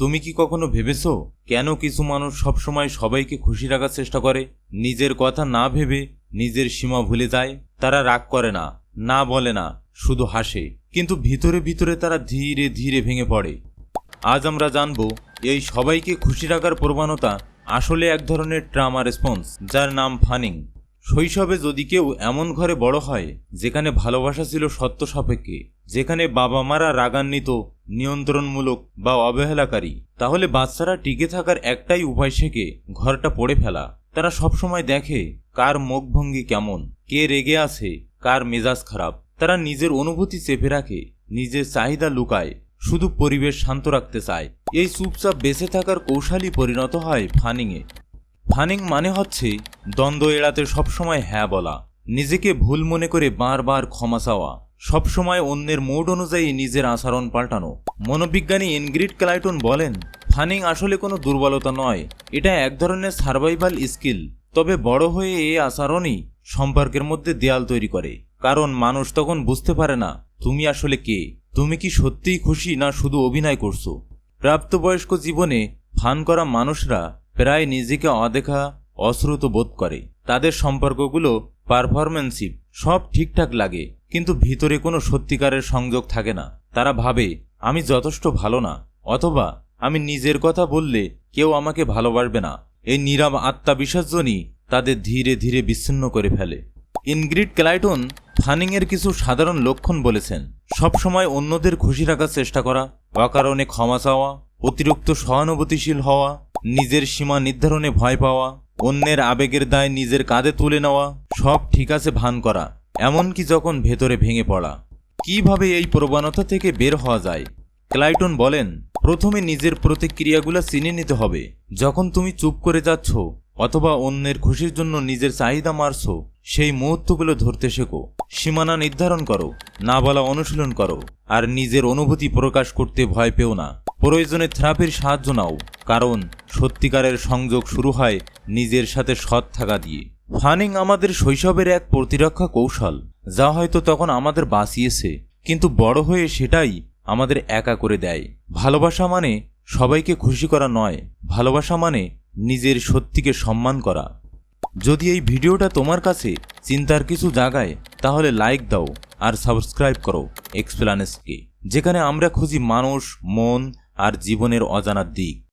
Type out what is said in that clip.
তুমি কি কখনো ভেবেছো কেন কিছু মানুষ সবসময় সবাইকে খুশি রাখার চেষ্টা করে? নিজের কথা না ভেবে নিজের সীমা ভুলে যায়। তারা রাগ করে না না বলে না, শুধু হাসে। কিন্তু ভিতরে ভিতরে তারা ধীরে ধীরে ভেঙে পড়ে। আজ আমরা জানব, এই সবাইকে খুশি রাখার প্রবণতা আসলে এক ধরনের ট্রামা রেসপন্স, যার নাম ফানিং। শৈশবে যদি কেউ এমন ঘরে বড় হয়, যেখানে ভালোবাসা ছিল সত্য সাপেক্ষে, যেখানে বাবা মারা রাগান্বিত নিয়ন্ত্রণমূলক বা অবহেলাকারী, তাহলে বাচ্চারা টিকে থাকার একটাই উপায় শেখে ঘরটা পড়ে ফেলা। তারা সবসময় দেখে কার মুখভঙ্গি কেমন, কে রেগে আছে, কার মেজাজ খারাপ। তারা নিজের অনুভূতি চেপে রাখে, নিজের চাহিদা লুকায়, শুধু পরিবেশ শান্ত রাখতে চায়। এই চুপচাপ বেঁচে থাকার কৌশলই পরিণত হয় ফানিংয়ে। ফানিং মানে হচ্ছে দ্বন্দ্ব এড়াতে সবসময় হ্যাঁ বলা, নিজেকে ভুল মনে করে বারবার ক্ষমা চাওয়া। সবসময় অন্যের মোড অনুযায়ী নিজের আচরণ পাল্টানো। মনোবিজ্ঞানী ইনগ্রিড ক্লাইটন বলেন, ফানিং আসলে কোনো দুর্বলতা নয়, এটা এক ধরনের সার্ভাইভাল স্কিল। তবে বড় হয়ে এই আচরণই সম্পর্কের মধ্যে দেয়াল তৈরি করে। কারণ মানুষ তখন বুঝতে পারে না, তুমি আসলে কে? তুমি কি সত্যিই খুশি না শুধু অভিনয় করছ? প্রাপ্তবয়স্ক জীবনে ফান করা মানুষরা প্রায় নিজেকে অদেখা, অশ্রুত বোধ করে। তাদের সম্পর্কগুলো পারফরমেন্সিভ সব ঠিকঠাক লাগে। কিন্তু ভিতরে কোনো সত্যিকারের সংযোগ থাকে না। তারা ভাবে, আমি যথেষ্ট ভালো না, অথবা আমি নিজের কথা বললে কেউ আমাকে ভালোবাসবে না। এই নীরব আত্মাবিসর্জনই তাদের ধীরে ধীরে বিচ্ছিন্ন করে ফেলে। ইনগ্রিড ক্লাইটন ফানিংয়ের কিছু সাধারণ লক্ষণ বলেছেন। সবসময় অন্যদের খুশি রাখার চেষ্টা করা, অকারণে ক্ষমা চাওয়া, অতিরিক্ত সহানুভূতিশীল হওয়া, নিজের সীমা নির্ধারণে ভয় পাওয়া, অন্যের আবেগের দায় নিজের কাঁধে তুলে নেওয়া, সব ঠিক আছে ভান করা। এমনকি যখন ভেতরে ভেঙে পড়া। কীভাবে এই প্রবণতা থেকে বের হওয়া যায়? ক্লাইটন বলেন, প্রথমে নিজের প্রতিক্রিয়াগুলো চিনে নিতে হবে। যখন তুমি চুপ করে যাচ্ছ অথবা অন্যের খুশির জন্য নিজের চাহিদা মারছ, সেই মুহূর্তগুলো ধরতে শেখো। সীমানা নির্ধারণ করো, না বলা অনুশীলন করো, আর নিজের অনুভূতি প্রকাশ করতে ভয় পেও না। প্রয়োজনে থেরাপির সাহায্য নাও, কারণ সত্যিকারের সংযোগ শুরু হয় নিজের সাথে সৎ থাকা দিয়ে। ফানিং আমাদের শৈশবের এক প্রতিরক্ষা কৌশল, যা হয়তো তখন আমাদের বাঁচিয়েছে, কিন্তু বড় হয়ে সেটাই আমাদের একা করে দেয়। ভালোবাসা মানে সবাইকে খুশি করা নয়, ভালোবাসা মানে নিজের সত্যিকে সম্মান করা। যদি এই ভিডিওটা তোমার কাছে চিন্তার কিছু জাগায়, তাহলে লাইক দাও আর সাবস্ক্রাইব করো এক্সপ্লানেসকে যেখানে আমরা খুঁজি মানুষ, মন আর জীবনের অজানার দিক।